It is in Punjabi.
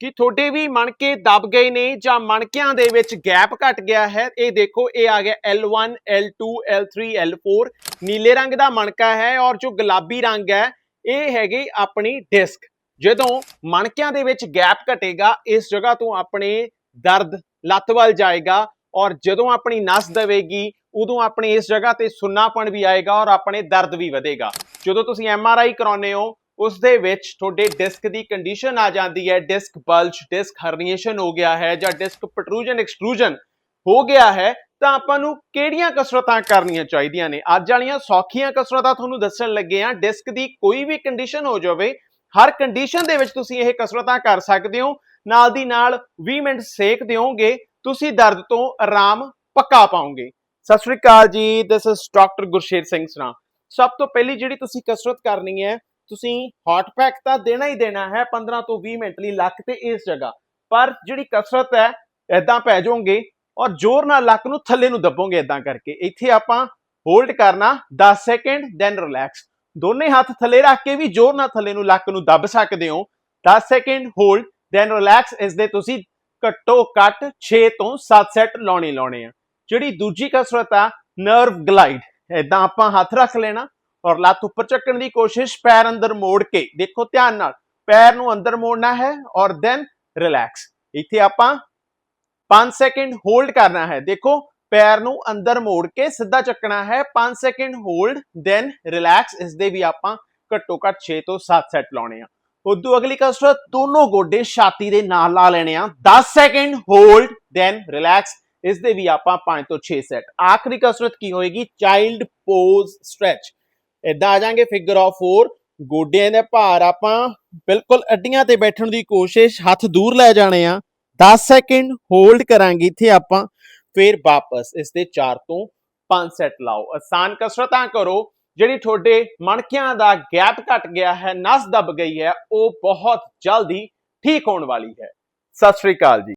ਕਿ ਤੁਹਾਡੇ ਵੀ ਮਣਕੇ ਦਬ ਗਏ ਨੇ ਜਾਂ ਮਣਕਿਆਂ ਦੇ ਵਿੱਚ ਗੈਪ ਘਟ ਗਿਆ ਹੈ, ਇਹ ਦੇਖੋ, ਇਹ ਆ ਗਿਆ L1 L2 L3 L4 ਨੀਲੇ ਰੰਗ ਦਾ ਮਣਕਾ ਹੈ ਔਰ ਜੋ ਗੁਲਾਬੀ ਰੰਗ ਹੈ, ਇਹ ਹੈਗੀ ਆਪਣੀ ਡਿਸਕ ਜਦੋਂ ਮਣਕਿਆਂ ਦੇ ਵਿੱਚ ਗੈਪ ਘਟੇਗਾ, ਇਸ ਜਗ੍ਹਾ ਤੋਂ ਆਪਣੇ ਦਰਦ ਲੱਤ ਵੱਲ ਜਾਏਗਾ ਔਰ ਜਦੋਂ ਆਪਣੀ ਨਸ ਦਵੇਗੀ, ਉਦੋਂ ਆਪਣੇ ਇਸ ਜਗ੍ਹਾ ਤੇ ਸੁੰਨਾਪਣ ਵੀ ਆਏਗਾ ਔਰ ਆਪਣੇ ਦਰਦ ਵੀ ਵਧੇਗਾ। ਜਦੋਂ ਤੁਸੀਂ ਐਮ ਆਰ ਆਈ ਕਰਾਉਨੇ ਹੋ ਉਸ ਦੇ ਵਿੱਚ ਤੁਹਾਡੇ ਡਿਸਕ ਦੀ ਕੰਡੀਸ਼ਨ ਆ ਜਾਂਦੀ ਹੈ। ਡਿਸਕ ਬਲਜ, ਡਿਸਕ ਹਰਨੀਏਸ਼ਨ ਹੋ ਗਿਆ ਹੈ ਜਾਂ ਡਿਸਕ ਪ੍ਰੋਟਰੂਜਨ ਐਕਸਟਰੂਜਨ ਹੋ ਗਿਆ ਹੈ, ਤਾਂ ਆਪਾਂ ਨੂੰ ਕਿਹੜੀਆਂ ਕਸਰਤਾਂ ਕਰਨੀਆਂ ਚਾਹੀਦੀਆਂ ਨੇ? ਅੱਜ ਵਾਲੀਆਂ ਸੌਖੀਆਂ ਕਸਰਤਾਂ ਤੁਹਾਨੂੰ ਦੱਸਣ ਲੱਗੇ ਆ ਡਿਸਕ ਦੀ ਕੋਈ ਵੀ ਕੰਡੀਸ਼ਨ ਹੋ ਜਾਵੇ, ਹਰ ਕੰਡੀਸ਼ਨ ਦੇ ਵਿੱਚ ਤੁਸੀਂ ਇਹ ਕਸਰਤਾਂ ਕਰ ਸਕਦੇ ਹੋ। ਨਾਲ ਦੀ ਨਾਲ 20 ਮਿੰਟ ਸੇਕ ਦਿਓਗੇ, ਤੁਸੀਂ ਦਰਦ ਤੋਂ ਆਰਾਮ ਪੱਕਾ ਪਾਓਗੇ। ਸਤਿ ਸ਼੍ਰੀ ਅਕਾਲ ਜੀ this is doctor Gursher Singh Sara. ਸਭ ਤੋਂ ਪਹਿਲੀ ਜਿਹੜੀ ਤੁਸੀਂ ਕਸਰਤ ਕਰਨੀ ਹੈ ਤੁਸੀਂ ਹੌਟ ਪੈਕ ਤਾਂ ਦੇਣਾ ਹੀ ਦੇਣਾ ਹੈ 15 ਤੋਂ 20 ਮਿੰਟ ਲਈ ਲੱਕ ਤੇ ਇਸ ਜਗ੍ਹਾ। ਪਰ ਜਿਹੜੀ ਕਸਰਤ ਹੈ ਐਦਾਂ ਪੈ ਜਾਓਗੇ ਔਰ ਜ਼ੋਰ ਨਾਲ ਲੱਕ ਨੂੰ ਥੱਲੇ ਨੂੰ ਦੱਬੋਗੇ ਐਦਾਂ ਕਰਕੇ। ਇੱਥੇ ਆਪਾਂ ਹੋਲਡ ਕਰਨਾ 10 ਸੈਕਿੰਡ ਦੈਨ ਰਿਲੈਕਸ ਦੋਨੇ ਹੱਥ ਥੱਲੇ ਰੱਖ ਕੇ ਵੀ ਜ਼ੋਰ ਨਾਲ ਥੱਲੇ ਨੂੰ ਲੱਕ ਨੂੰ ਦੱਬ ਸਕਦੇ ਹੋ। 10 ਸੈਕਿੰਡ ਹੋਲਡ ਦੈਨ ਰਿਲੈਕਸ ਇਸ ਦੇ ਤੁਸੀਂ ਘੱਟੋ ਘੱਟ 6 ਤੋਂ 7 ਸੈਟ ਲਾਉਣੇ ਲਾਉਣੇ ਆ। ਜਿਹੜੀ ਦੂਜੀ ਕਸਰਤ ਆ ਨਰਵ ਗਲਾਈਡ ਐਦਾਂ ਆਪਾਂ ਹੱਥ ਰੱਖ ਲੈਣਾ ਔਰ ਲੱਤ ਉੱਪਰ ਚੱਕਣ ਦੀ ਕੋਸ਼ਿਸ਼, ਪੈਰ ਅੰਦਰ ਮੋੜ ਕੇ। ਦੇਖੋ ਧਿਆਨ ਨਾਲ, ਪੈਰ ਨੂੰ ਅੰਦਰ ਮੋੜਨਾ ਹੈ ਔਰ ਦੈਨ ਰਿਲੈਕਸ ਇੱਥੇ ਆਪਾਂ 5 ਸੈਕਿੰਡ ਹੋਲਡ ਕਰਨਾ ਹੈ। ਦੇਖੋ, ਪੈਰ ਨੂੰ ਅੰਦਰ ਮੋੜ ਕੇ ਸਿੱਧਾ ਚੱਕਣਾ ਹੈ। 5 ਸੈਕਿੰਡ ਹੋਲਡ ਦੈਨ ਰਿਲੈਕਸ ਇਸ ਦੇ ਵੀ ਆਪਾਂ ਘੱਟੋ ਘੱਟ 6 ਤੋਂ 7 ਸੈਟ ਲਾਉਣੇ ਆ। ਉਦੋਂ ਅਗਲੀ ਕਸਰਤ ਦੋਨੋਂ ਗੋਡੇ ਛਾਤੀ ਦੇ ਨਾਲ ਲਾ ਲੈਣੇ ਆ। 10 ਸੈਕਿੰਡ ਹੋਲਡ ਦੈਨ ਰਿਲੈਕਸ ਇਸ ਦੇ ਵੀ ਆਪਾਂ 5 ਤੋਂ 6 ਸੈਟ। ਆਖਰੀ ਕਸਰਤ ਕੀ ਹੋਏਗੀ? ਚਾਈਲਡ ਪੋਜ਼ ਸਟ੍ਰੈਚ ਇਦਾਂ ਆ ਜਾਾਂਗੇ ਫਿਗਰ ਆਫ 4 ਗੋਡਿਆਂ ਦੇ ਭਾਰ ਆਪਾਂ ਬਿਲਕੁਲ ਅੱਡੀਆਂ ਤੇ ਬੈਠਣ ਦੀ ਕੋਸ਼ਿਸ਼, ਹੱਥ ਦੂਰ ਲੈ ਜਾਣੇ ਆ। 10 ਸੈਕਿੰਡ ਹੋਲਡ ਕਰਾਂਗੇ ਇੱਥੇ ਆਪਾਂ, ਫਿਰ ਵਾਪਸ ਇਸ ਦੇ 4 ਤੋਂ 5 ਸੈਟ ਲਾਓ। ਆਸਾਨ ਕਸਰਤਾਂ ਕਰੋ, ਜਿਹੜੀ ਤੁਹਾਡੇ ਮਣਕਿਆਂ ਦਾ ਗੈਪ ਘਟ ਗਿਆ ਹੈ, ਨਸ ਦਬ ਗਈ ਹੈ, ਉਹ ਬਹੁਤ ਜਲਦੀ ਠੀਕ ਹੋਣ ਵਾਲੀ ਹੈ। ਸਤਿ ਸ਼੍ਰੀ ਅਕਾਲ ਜੀ।